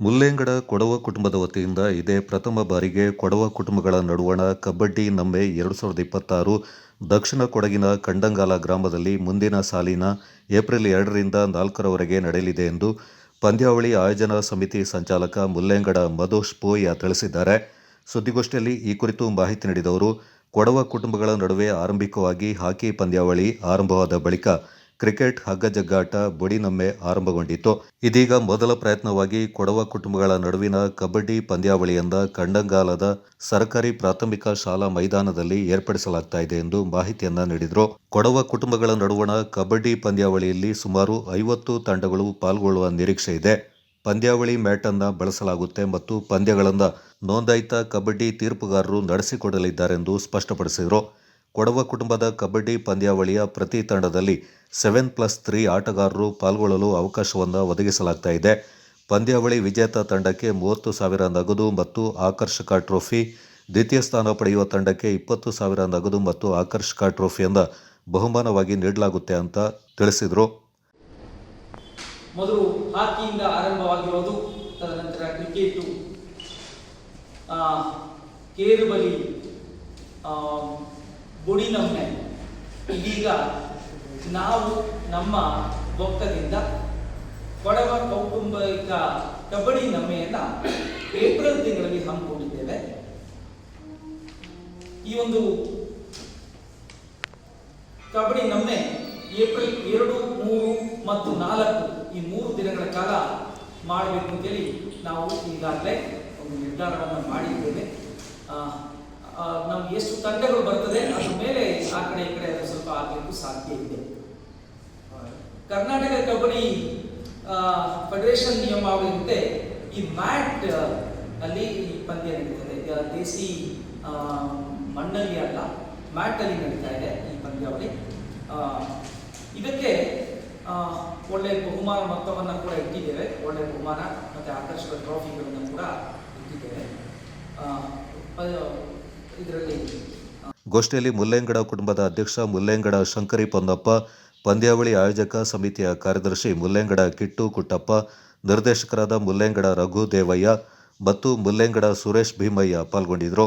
ಮುಲ್ಲೇಂಗಡ ಕೊಡವ ಕುಟುಂಬದ ವತಿಯಿಂದ ಇದೇ ಪ್ರಥಮ ಬಾರಿಗೆ ಕೊಡವ ಕುಟುಂಬಗಳ ನಡುವಣ ಕಬಡ್ಡಿ ನಮ್ಮೆ ಎರಡು ಸಾವಿರದ ಇಪ್ಪತ್ತಾರು ದಕ್ಷಿಣ ಕೊಡಗಿನ ಕಂಡಂಗಾಲ ಗ್ರಾಮದಲ್ಲಿ ಮುಂದಿನ ಸಾಲಿನ ಏಪ್ರಿಲ್ ಎರಡರಿಂದ ನಾಲ್ಕರವರೆಗೆ ನಡೆಯಲಿದೆ ಎಂದು ಪಂದ್ಯಾವಳಿ ಆಯೋಜನಾ ಸಮಿತಿ ಸಂಚಾಲಕ ಮುಲ್ಲೇಂಗಡ ಮಧೋಶ್ ಪೋಯ ತಿಳಿಸಿದ್ದಾರೆ. ಸುದ್ದಿಗೋಷ್ಠಿಯಲ್ಲಿ ಈ ಕುರಿತು ಮಾಹಿತಿ ನೀಡಿದವರು ಕೊಡವ ಕುಟುಂಬಗಳ ನಡುವೆ ಆರಂಭಿಕವಾಗಿ ಹಾಕಿ ಪಂದ್ಯಾವಳಿ ಆರಂಭವಾದ ಬಳಿಕ ಕ್ರಿಕೆಟ್ ಹಗ್ಗಜಗ್ಗಾಟ ಬುಡಿನಮ್ಮೆ ಆರಂಭಗೊಂಡಿತ್ತು. ಇದೀಗ ಮೊದಲ ಪ್ರಯತ್ನವಾಗಿ ಕೊಡವ ಕುಟುಂಬಗಳ ನಡುವಿನ ಕಬಡ್ಡಿ ಪಂದ್ಯಾವಳಿಯಿಂದ ಕಂಡಂಗಾಲದ ಸರ್ಕಾರಿ ಪ್ರಾಥಮಿಕ ಶಾಲಾ ಮೈದಾನದಲ್ಲಿ ಏರ್ಪಡಿಸಲಾಗ್ತಾ ಇದೆ ಎಂದು ಮಾಹಿತಿಯನ್ನ ನೀಡಿದರು. ಕೊಡವ ಕುಟುಂಬಗಳ ನಡುವಣ ಕಬಡ್ಡಿ ಪಂದ್ಯಾವಳಿಯಲ್ಲಿ ಸುಮಾರು ಐವತ್ತು ತಂಡಗಳು ಪಾಲ್ಗೊಳ್ಳುವ ನಿರೀಕ್ಷೆ ಇದೆ. ಪಂದ್ಯಾವಳಿ ಮ್ಯಾಟ್ ಅನ್ನ ಬಳಸಲಾಗುತ್ತೆ ಮತ್ತು ಪಂದ್ಯಗಳನ್ನು ನೋಂದಾಯಿತ ಕಬಡ್ಡಿ ತೀರ್ಪುಗಾರರು ನಡೆಸಿಕೊಡಲಿದ್ದಾರೆಂದು ಸ್ಪಷ್ಟಪಡಿಸಿದರು. ಕೊಡವ ಕುಟುಂಬದ ಕಬಡ್ಡಿ ಪಂದ್ಯಾವಳಿಯ ಪ್ರತಿ ತಂಡದಲ್ಲಿ ಸೆವೆನ್ ಪ್ಲಸ್ ತ್ರೀ ಆಟಗಾರರು ಪಾಲ್ಗೊಳ್ಳಲು ಅವಕಾಶವನ್ನು ಒದಗಿಸಲಾಗ್ತಾ ಇದೆ. ಪಂದ್ಯಾವಳಿ ವಿಜೇತ ತಂಡಕ್ಕೆ ಮೂವತ್ತು ಸಾವಿರ ನಗದು ಮತ್ತು ಆಕರ್ಷಕ ಟ್ರೋಫಿ, ದ್ವಿತೀಯ ಸ್ಥಾನ ಪಡೆಯುವ ತಂಡಕ್ಕೆ ಇಪ್ಪತ್ತು ಸಾವಿರ ನಗದು ಮತ್ತು ಆಕರ್ಷಕ ಟ್ರೋಫಿಯನ್ನು ಬಹುಮಾನವಾಗಿ ನೀಡಲಾಗುತ್ತೆ ಅಂತ ತಿಳಿಸಿದರು. ಮೊದಲು ಹಾಕಿಯಿಂದ ಆರಂಭವಾಗಿರೋದು, ತದನಂತರ ಕ್ರಿಕೆಟು. ಕೇರುಬಲಿ ಆ, ಬುಡಿನಮ್ಮೆ ಇದೀಗ ನಾವು ನಮ್ಮ ಭಕ್ತದಿಂದ ಕೊಡವ ಕೌಟುಂಬಿಕ ಕಬಡ್ಡಿ ನಮ್ಮೆಯನ್ನ ಏಪ್ರಿಲ್ ತಿಂಗಳಲ್ಲಿ ಹಮ್ಮಿಕೊಂಡಿದ್ದೇವೆ. ಈ ಒಂದು ಕಬಡ್ಡಿ ನಮ್ಮೆ ಏಪ್ರಿಲ್ ಎರಡು ಮೂರು ಮತ್ತು ನಾಲ್ಕು ಈ ಮೂರು ದಿನಗಳ ಕಾಲ ಮಾಡಬೇಕು ಅಂತೇಳಿ ನಾವು ಈಗಾಗಲೇ ಒಂದು ನಿರ್ಧಾರವನ್ನು ಮಾಡಿದ್ದೇವೆ. ನಮ್ಗೆ ಎಷ್ಟು ತಂಡಗಳು ಬರ್ತದೆ, ಅದ್ರ ಮೇಲೆ ಆ ಕಡೆ ಈ ಕಡೆ ಸ್ವಲ್ಪ ಆಗಲಿಕ್ಕೂ ಸಾಧ್ಯ ಇದೆ. ಕರ್ನಾಟಕ ಕಬಡ್ಡಿ ಫೆಡರೇಷನ್ ನಿಯಮಾವಳಿಯಂತೆ ಈ ಮ್ಯಾಟ್ ಅಲ್ಲಿ ಈ ಪಂದ್ಯ ನಡೀತದೆ. ದೇಸಿ ಮಣ್ಣಲ್ಲಿ ಅಲ್ಲ ಮ್ಯಾಟ್ ಅಲ್ಲಿ ನಡೀತಾ ಇದೆ ಈ ಪಂದ್ಯಾವಳಿ. ಇದಕ್ಕೆ ಒಳ್ಳೆ ಬಹುಮಾನ ಮೊತ್ತವನ್ನು ಕೂಡ ಇಟ್ಟಿದ್ದೇವೆ. ಒಳ್ಳೆ ಬಹುಮಾನ ಮತ್ತೆ ಆಕರ್ಷಕ ಟ್ರಾಫಿಗಳನ್ನು ಕೂಡ ಇಟ್ಟಿದ್ದೇವೆ. ಗೋಷ್ಠಿಯಲ್ಲಿ ಮುಲ್ಲೇಂಗಡ ಕುಟುಂಬದ ಅಧ್ಯಕ್ಷ ಮುಲ್ಲೇಂಗಡ ಶಂಕರಿ ಪೊಂದಪ್ಪ ಪಂದ್ಯಾವಳಿ ಆಯೋಜಕ ಸಮಿತಿಯ ಕಾರ್ಯದರ್ಶಿ ಮುಲ್ಲೇಂಗಡ ಕಿಟ್ಟು ಕುಟ್ಟಪ್ಪ, ನಿರ್ದೇಶಕರಾದ ಮುಲ್ಲೇಂಗಡ ರಘು ದೇವಯ್ಯ ಮತ್ತು ಮುಲ್ಲೇಂಗಡ ಸುರೇಶ್ ಭೀಮಯ್ಯ ಪಾಲ್ಗೊಂಡಿದ್ದರು.